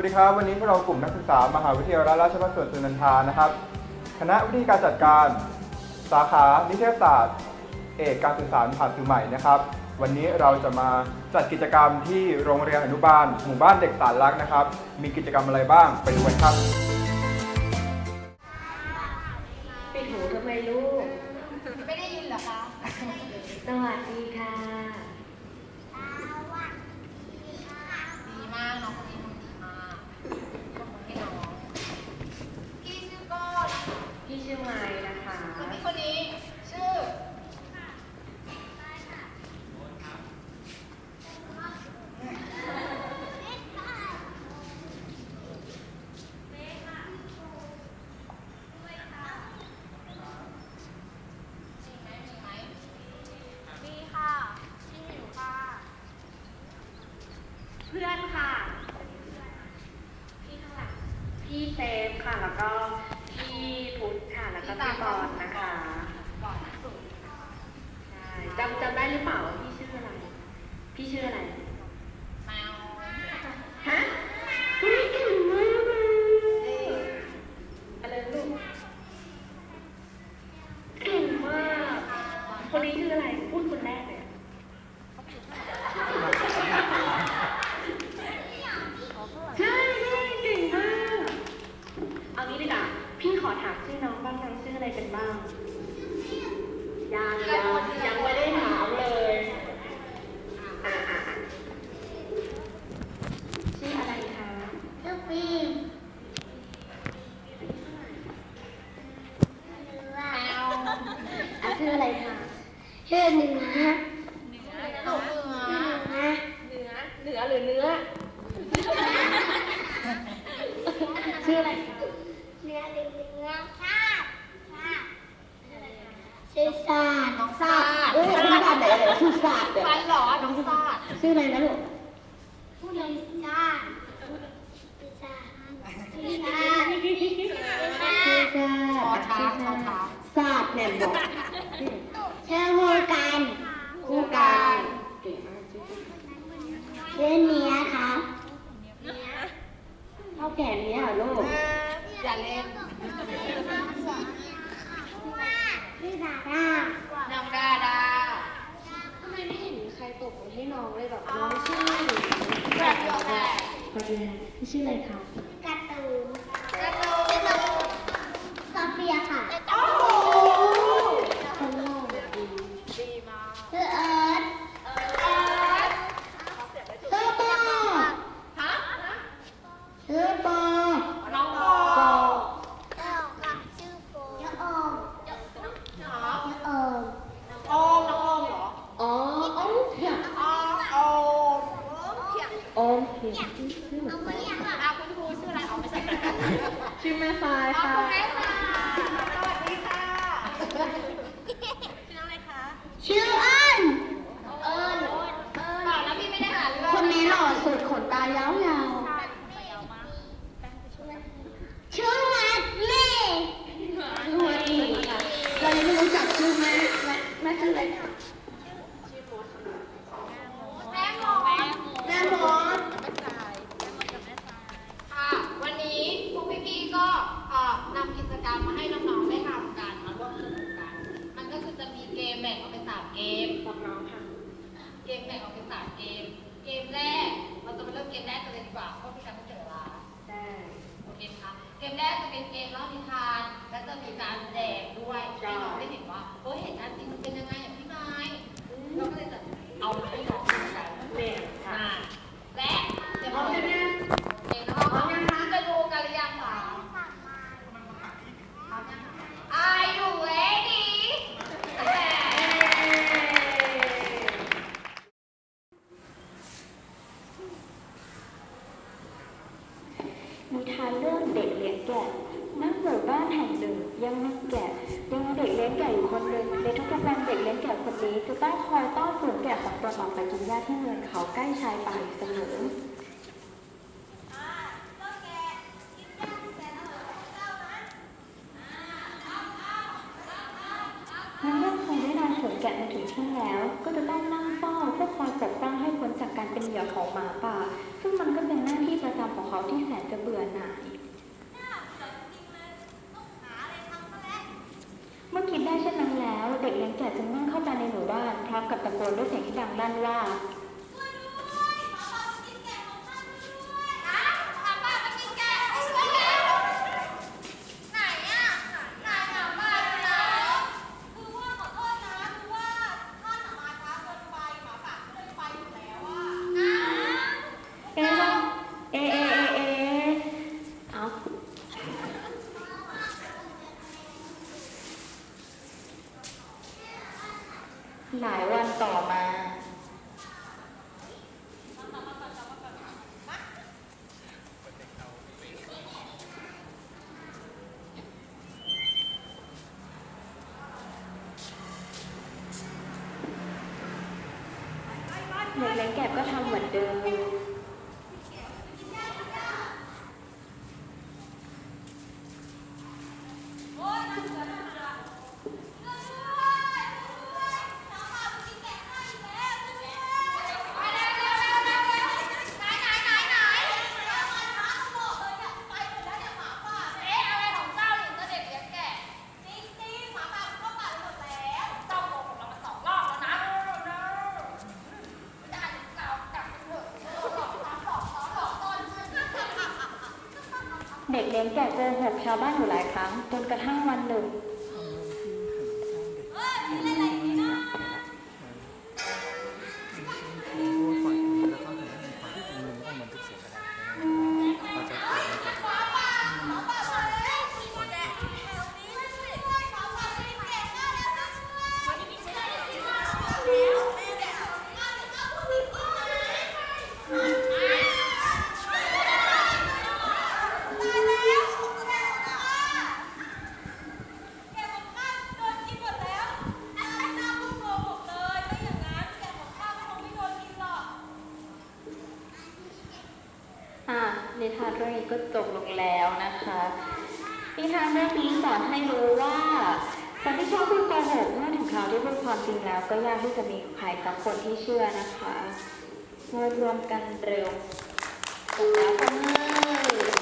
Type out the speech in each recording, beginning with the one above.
วัสดีครับ วันนี้พวกเรากลุ่มนักศึกษามหาวิทยาลัยราชภัฏสวนสุนันทานะครับ คณะวิธีการจัดการ สาขานิเทศศาสตร์ เอกการสื่อสารผ่านสื่อใหม่นะครับ วันนี้เราจะมาจัดกิจกรรมที่โรงเรียนอนุบาลหมู่บ้านเด็กสารลักษ์นะครับ มีกิจกรรมอะไรบ้างไปดูกันครับ ปิดหูทำไมลูก ไม่ได้ยินเหรอคะ สวัสดีค่ะ ดีมากน้องคนนี้ทำดีมากขอบคุณให้น้องพี่ชื่อก้อน พี่ชื่อไม้นะคะ ส่วนพี่คนนี้ชื่อ มีไหมมีไหมมีค่ะชื่อหมิวค่ะ เพื่อนค่ะ พี่ข้างหลังพี่เซฟค่ะ แล้วก็พี่พุทธค่ะ แล้วก็พี่บอลนะคะ ก่อนสุด ใช่จำจำได้หรือเปล่าว่าพี่ชื่ออะไร พี่ชื่ออะไร แมว ฮะเฮ้ยเก่งมากเลยอะไรลูก เก่งมาก คนนี้ชื่ออะไร พูดคนแรกเลยอะใช่ใช่เก่งมาก เอางี้ดีกว่าพี่ข อถามชื่อน้องบ้างน้งชื่ออะไรกันบ้างยังยังยังไม่ได้ถามเลยอะอะอะชื่ออะไรคะ ชื่อฟิล์มแมว อะชื่ออะไรคะ ชื่อหนึ่งนะ หนูเหนือ เหนือ เหนือหรือเนื้อ ชื่ออะไรคะ เนื้อหนึ่งเนื้อชาติชาติชื่อชาติ น้องซาด เอ้ยชื่อศาสตร์ไหนไหนชื่อศาสตร์เนี่ย ฟันเหรอ น้องซาด ชื่ออะไรนะลูก ผู้ใดชาติชื่อชาติชื่อชาติชื่อชา ชื่อ ติ ศาสตร์ชอช้างชอช้างศาสตร์เนี่ยบอกชื่อผู้กันคู่กันเก่งมากชื่อชื่อเนี้ยครับเท่าแก่นี้เหรอลูกอย่าเล่นชื่อดาด้าน้องดาดาทำไมไม่เห็นมีใครตบมือให้น้องเลยแบบน้องชื่อแบบเดียวแหละพอดีพี่ชื่ออะไรคะ การ์ตูน กระตู ชื่อน้องโซเฟียค่ะโอ้โหคนหล่อดีมากชื่อเอิร์ธเออชื่อปอฮะชื่อปอน้องปอชื่อโปชื่อโอมเหรอชื่อโอมโอมน้องโอมเหรออ๋ออ๋อเพียงอ๋อโอมเขียนโอมเพียงเอเหมือนกันอะคุณครูชื่ออะไรอ๋อไม่ใช่ ชื่อแม่ทรายอ๋อค่ะ คุณแม่ค่ะ สวัสดีค่ะ ชื่ออะไรคะ ชื่อเอิญเอิญเอิญบอกแล้วพี่ไม่ได้หาเรื่องคนนี้หล่อสุดขนตายาวชื่อมัดเม่ ๆชื่อวันีค่ะเรายังไม่รู้จักชื่อแม่แม่แม่ชื่ออะไรคะ แม่หมอ แม่มด ค่ะ วันนี้พวกพี่ๆก็เอ่อนำกิจกรรมมาให้น้องๆได้ทำกันมาร่วมสนุกกัน มันก็คือจะมีเกมแบ่งออกเป็นสามเกม บอกน้องค่ะ เกมแบ่งออกเป็นสามเกม เกมแรก เราจะมาเริ่มเกมแรกกันเลยดีกว่าเพราะพี่การไม่เสียเวลา ได้ โอเคค่ะ เกมแรกจะเป็นเกมเล่านิทาน และจะมีการแสดงด้วยให้น้องได้เห็นว่าเฮ้ยเหตุการณ์จริงมันเป็นยังไงอย่างพี่ไม้เราก็เลยจะเอา นางเริ่มคงได้นานขนแกะมาถึงช่วงแล้ว ก็จะต้องนั่งเฝ้าเพื่อคอยปกป้องให้พ้นจากการเป็นเหยื่อของหมาป่า ซึ่งมันก็เป็นหน้าที่ประจำของเขาที่แสนจะเบื่อหน่าย เมื่อคิดได้เช่นนั้นแล้ว เด็กเลี้ยงแกะจึงนั่งเข้าไปในหมู่บ้านพร้อมกับตะโกนด้วยเสียงที่ดังลั่นว่า เด็กเลี้ยงแกะเจอเห็บชาวบ้านอยู่หลายครั้ง จนกระทั่งวันหนึ่ง รู้ถึงความจริงแล้วก็ยากที่จะมีใครสักคนที่เชื่อนะคะมารวมกันเร็วแล้วก็มื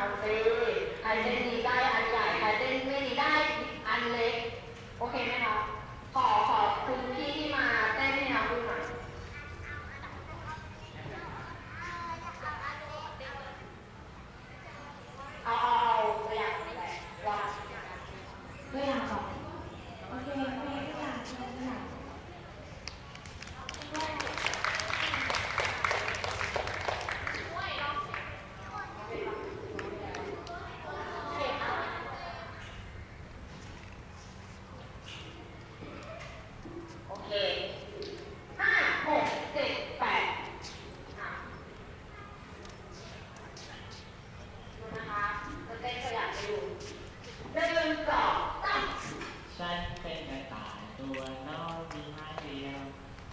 เอาสิใครเต้นดีได้อันใหญ่อันเต้นไม่ดีได้อันเล็ก โอเคไหมคะขอ เป็นกระต่ายตัวน้อยมีหางเดียว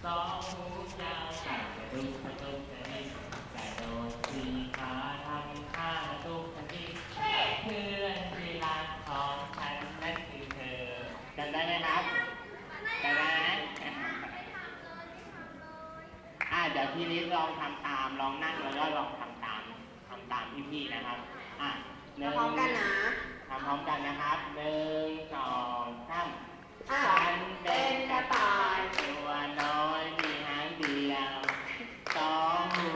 สองหูยาวใส่กระดุมกระดุมกระดิ่งกระโดดสี่ขาทำข้างกระดุมกระดิ่งเพื่อนที่รักของฉันนั่นคือเธอจำได้ไหมครับจำได้ไหมอะเดี๋ยวพี่นิดลองทำตามลองนั่งแล้วก็ลองทำตามทำตามพี่ๆนะครับอะหนึ่งพร้อมกันนะทำพร้อมกันนะครับหนึ่งสองสามอะ ฉันเป็เป็นนกกระระต่าต่ายยตัวน้อยมีหางเดียวสองหู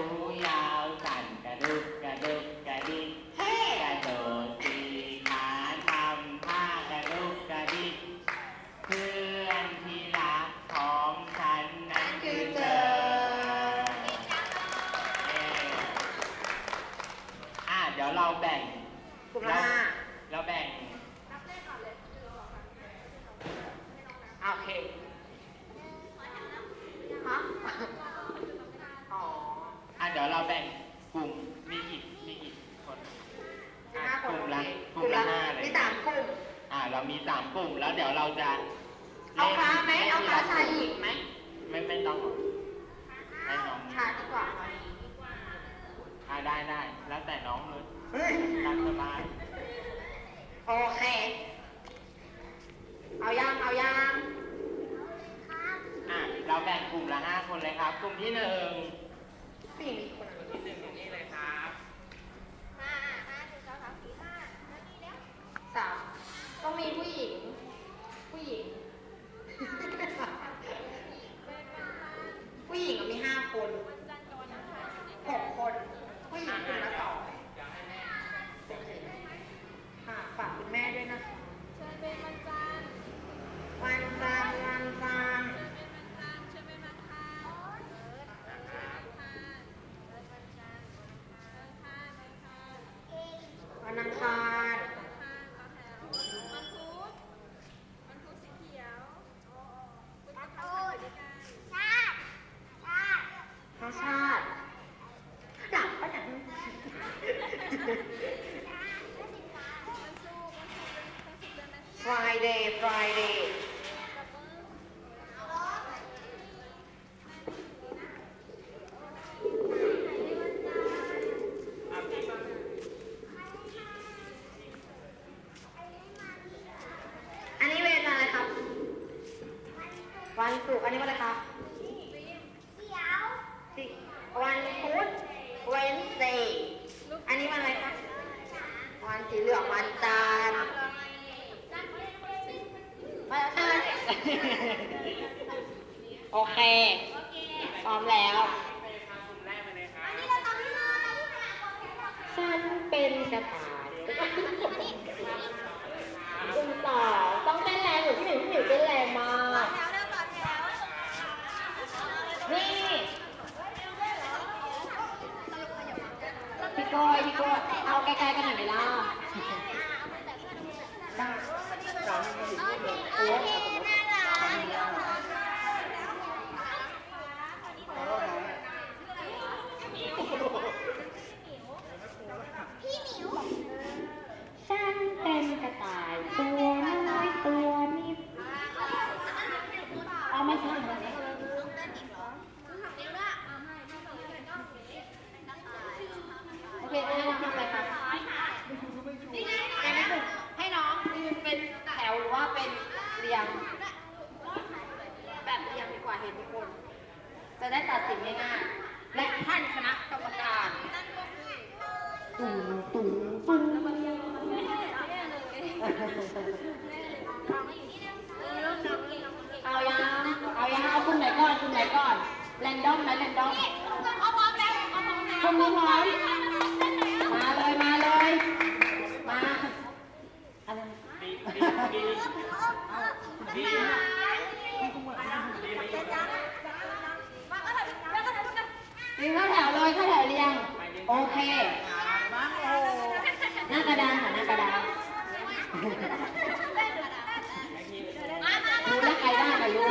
ยาวสั่นกระดุกกระดุกกระดิกเฮ้กระโดดสี่ขาทำท่ากระดุกกระดิกเพื่อนที่รักของฉันนั้นคือเธอเย้อะเดี๋ยวเราแบ่งกลุ่มละห้า เราแบ่ง อะโอเคฮะอ๋ออะเดี๋ยวเราแบ่งกลุ่มมีกี่มีกี่คนอะห้ากคนลุ่มโอละเคกลุ่มละห้าเลยมีสามกลุ่ม อะเรามีสามกลุ่มแล้วเดี๋ยวเราจะเอาล่นค้าไหมล่นเอาค้าทีละชายหญิงไหมไม่ไม่ต้องหรอกให้น้องชายดีกว่าอะได้ได้แล้วแต่น้องเลยเฮ้ยตามสบาย โอเค เอายังเอายังอะ เราแบ่งกลุ่มละห้าคนเลยครับ กลุ่มที่หนึ่งสี่หนึ่งอย่างนี้เลยครับ สามต้องมีผู้หญิง ผู้หญิง ผู้หญิงก็มีห้าคนหกคน ผู้หญิงคนละสองค่ะฝากคุณแม่ด้วยนะวันจันทร์วันจันทร์วันอังคารพระชาติหลับปะเนี่ย Friday Friday อันนี้เวลาอะไรครับ วันศุกร์อันนี้วันอะไรครับสิวันพุธ Wednesday อันนี้วันอะไรครับ วันสีเหลืองวันจันทร์วันอังคารโอเค พร้อมแล้ว ฉันเป็นกระต่ายคุณต่อต้องเต้นแรงหรือพี่หมิวพี่หมิวเต้นแรงมากนี่ พี่ก้อยพี่ก้อยเอาใกล้ๆกันหน่อยไหมล่ะได้โอ้ฉั จะได้ตัดสินง่ายและท่านคณะกรรมการตุ่มตุ่มปึ้งเอายังเอายังาคุณไนก่อนอนแรนอมไหมแรอมคุณไม่พร้อ โอเค หน้ากระดานค่ะหน้ากระดานรู้แล้วใครได้มารู้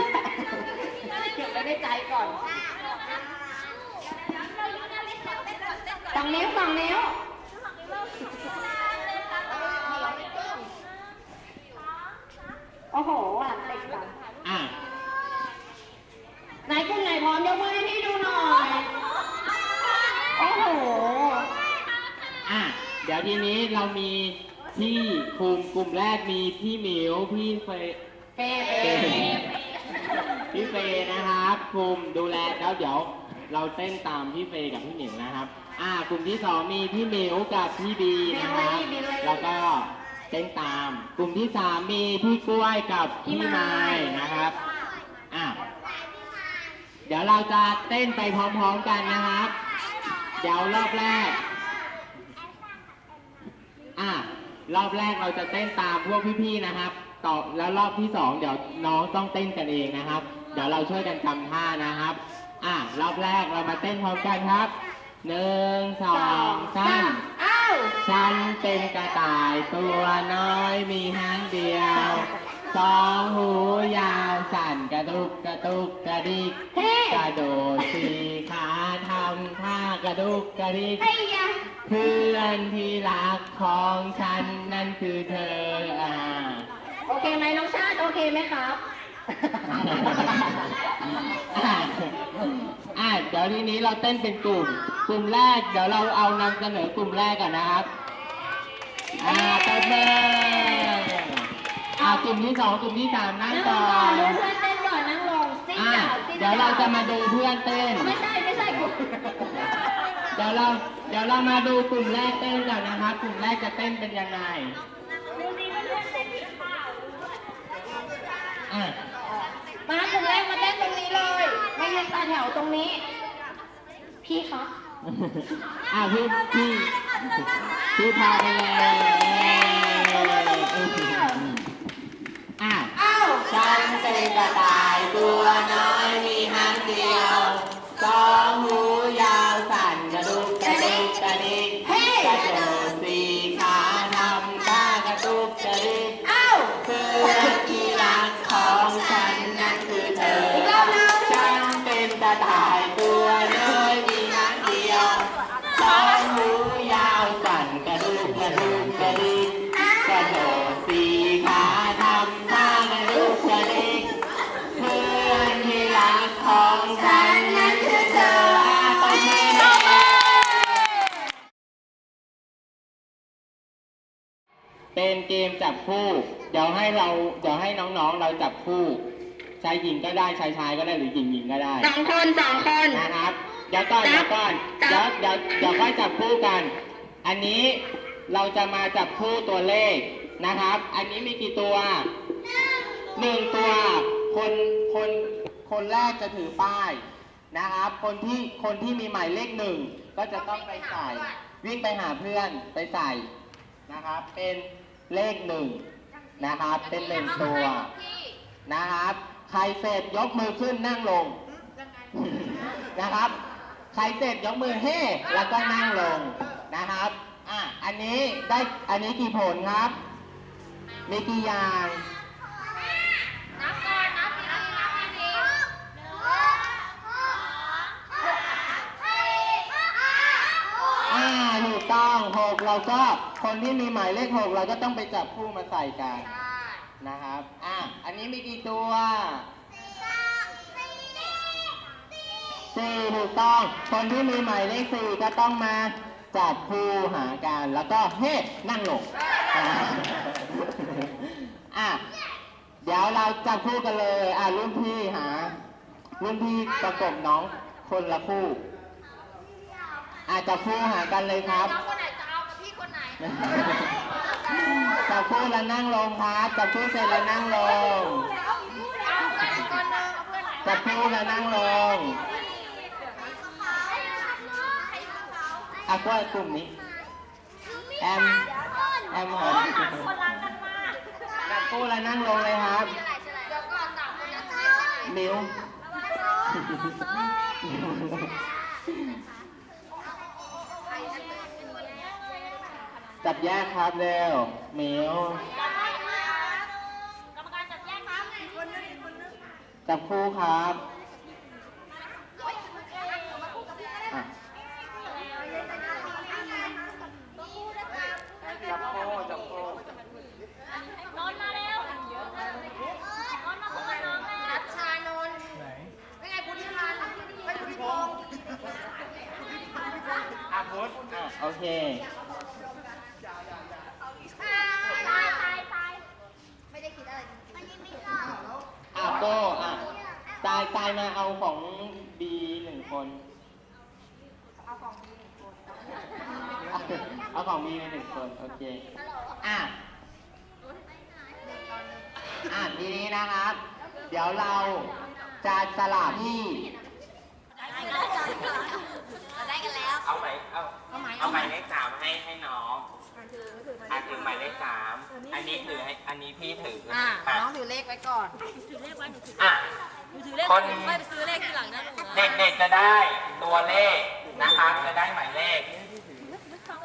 เก็บไว้ในใจก่อนสองนิ้วสองนิ้วโอ้โหหลังเด็กหลังอะ ไหนกลุ่มไหนพร้อมยกมือให้พี่ดูหน่อย โอ้โห อะ เดี๋ยวทีนี้ เรามีที่กลุ่มกลุ่มแรกมีพี่เหมิวพี่เฟยเฟ่เฟเฟ่พี่เฟยนะครับกลุ่มดูแลแล้วเดี๋ยว เราเต้นตามพี่เฟยกับพี่เหมิวนะครับ อ่ากลุ่มที่สองมีพี่เหมิวกับพี่บีนะครับแล้วก็เต้นตาม กลุ่มที่สามมีพี่กล้วยกับพี่ไม้นะครับอะเดี๋ยวเราจะเต้นไปพร้อมๆกันนะครับ เดี๋ยวรอบแรก อะรอบแรกเราจะเต้นตามพวกพี่ๆนะครับ ต่อแล้วรอบที่สองเดี๋ยวน้องต้องเต้นกันเองนะครับ เดี๋ยวเราช่วยกันจำท่านะครับ อะรอบแรกเรามาเต้นพร้อมกันครับหนึ่งสองสามอ้าวฉันเป็นกระต่ายตัวน้อยมีหางเดียว สองหูยาวสั่นกระดุกกระตุกกระดิกเฮ้ กระโดดสี่ขาทำท่ากระดุกกระดิก ไอ้ยะเพื่อนที่รักของฉันนั่นคือเธออ่าโอเคไหมน้องชาติโอเคไหมครับ อะอะเดี๋ยวทีนี้เราเต้นเป็นกลุ่ม กลุ่มแรกเดี๋ยวเราเอานำเสนอกลุ่มแรกก่อนนะครับ อ่าตบมือ อ่ากลุ่มที่สองกลุ่มที่สามนั่งนั่งลก่องก่อนนดูเพื่อนเต้นก่อนนั่งลงซิ่งอ่าก่อนซิ่งเดี๋ยวเราจะมาดูเพื่อนเต้น ไม่ใช่ไม่ใช่กูเดี๋ยวเราเดี๋ยวเรามาดูกลุ่มแรกเต้นก่อนนะครับ กลุ่มแรกจะเต้นเป็นยังไงอะมากลุ่มแรกมาเต้นตรงนี้เลยไม่ยืนต่อแถวตรงนี้ พี่ครับอะพี่พี่พี่พาไปเลยอะอ้าว ฉันเป็นกระต่ายตัวน้อยมีหางเดียวสองหู ของฉันนั่นคือเธออาตบมือหน่อยเป็นเกมจับคู่ เดี๋ยวให้เราเดี๋ยวให้น้องๆเราจับคู่ชายหญิงก็ได้ชายชายก็ได้หรือหญิงหญิงก็ได้สองคนสองคน นะครับ เดี๋ยวก่อนเดี๋ยวก่อนจัเดี๋ยวบเดี๋ยวเดี๋ยวค่อยจับคู่กัน อันนี้เราจะมาจับคู่ตัวเลขนะครับ อันนี้มีกี่ตัวหนึ่งตัวคนคน คนแรกจะถือป้ายนะครับ คนที่คนที่มีหมายเลขหนึ่งก็จะต้องไปใส่วิ่งไปหาเพื่อนไปใส่นะครับ เป็นเลขหนึ่งนะครับ เป็นหนึ่งตัวนะครับ ใครเสร็จยกมือขึ้นนั่งลงนะครับ ใครเสร็จยกมือเฮ้แล้วก็นั่งลงนะครับอะอันนี้ได้อันนี้กี่ผลครับ มีกี่อย่าง นับก่อนนับดีๆนับดีๆ อ่า ถูก ต้องหกเราก็คนที่มีหมายเลขหกเราก็ต้องไปจับคู่มาใส่กันนะครับ อะ อันนี้มีกี่ตัวสี่ถูกต้อง คนที่มีหมายเลขสี่ก็ต้องมาจับคู่หากันแล้วก็เฮ้นั่งลงอ่าอะเดี๋ยวเราจับคู่กันเลย อะรุ่นพี่หารุ่นพี่ประกบน้องคนละคู่ อาจจะคู่หากันเลยครับ น้องคนไหนจะเอากับพี่คนไหน จับคู่แล้วนั่งลงครับจับคู่เสร็จแล้วนั่งลง เอาเพื่อนอีกคนนึงเอาเพื่อนจับคู่แล้วนั่งลงอะก็กลุ่มนี้ แอม แอมหอมคนรักกันมาจับคู่แล้วนั่งลงเลยครับ เดี๋ยวก่อนนิว จับแยกครับเร็วหมิวกรรมการจับแยกครับคนนึงคนนึงจับคู่ครับอะจับคู่จับคู่นนมาเร็วนนท์มาคุยกับน้องเลยนัชชานนท์ไม่ไงพุทธิพันธ์ไม่พุทธิพงศ์อะพุทธอะโอเค ตายตายตายไม่ได้คิดอะไรมันยังไม่เข้า อะโก้อะตายตายมาเอา ของบีหนึ่งคน เอาของบีหนึ่งคนเอาของบีหนึ่งคน โอเค อะ อะทีนี้นะครับ เดี๋ยวเราจะสลับที่ ได้กันแล้ว เอาไหมเอาเอาหมายเลขสามให้ให้น้องอะถือหมายเลขสามอันนี้ถือให้ อันนี้พี่ถืออะอะน้องถือเลขไว้ก่อนอะ หนูถือเลขคนค่อยไปซื้อเลขทีหลังนะหนูนะ เด็กๆจะได้ตัวเลขนะครับจะได้หมายเลข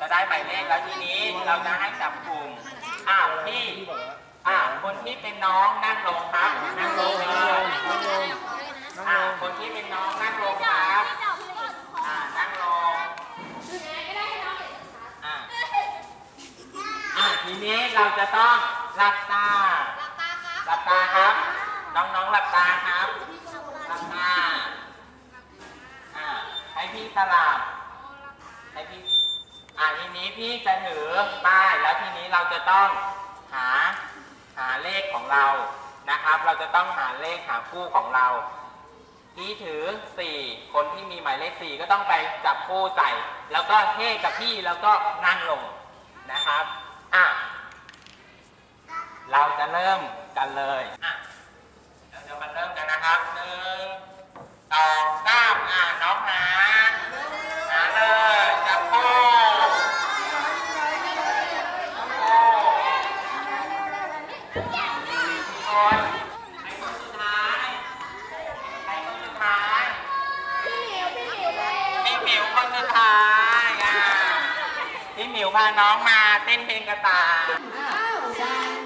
จะได้หมายเลขแล้วทีนี้เราจะให้จับกลุ่มอ้าวพี่อะคนที่เป็นน้องนั่งลงครับนั่งลงเลยอะคนที่เป็นน้องนั่งลงครับอ่านั่งลงอ่าอ่าทีนี้เราจะต้องหลับตาหลับตาครับ น้องๆหลับตาครับหลับตาอ่าให้พี่สลับให้พี่อ่าทีนี้พี่จะถือป้ายแล้วทีนี้เราจะต้องหาหาเลขของเรานะครับ เราจะต้องหาเลขหาคู่ของเราพี่ถือ 4 คนที่มีหมายเลข 4 ก็ต้องไปจับคู่ใส่ แล้วก็เท่กับพี่แล้วก็นั่งลงนะครับ อะ เราจะเริ่มกันเลยอะเดี๋ยวเรามาเริ่มกั นะครับหนึ่งสองสามอะน้องหาหาเลยจับคู่จับคู่คนใครคนสุดท้ายใครคนสุดท้ายพี่หมิวพี่หมิวพี่หมิวคนสุดท้ายอะพี่หมิวพาน้องมาเต้นเพลงกระต่ายฉันเป็นกระต่ายตัวน้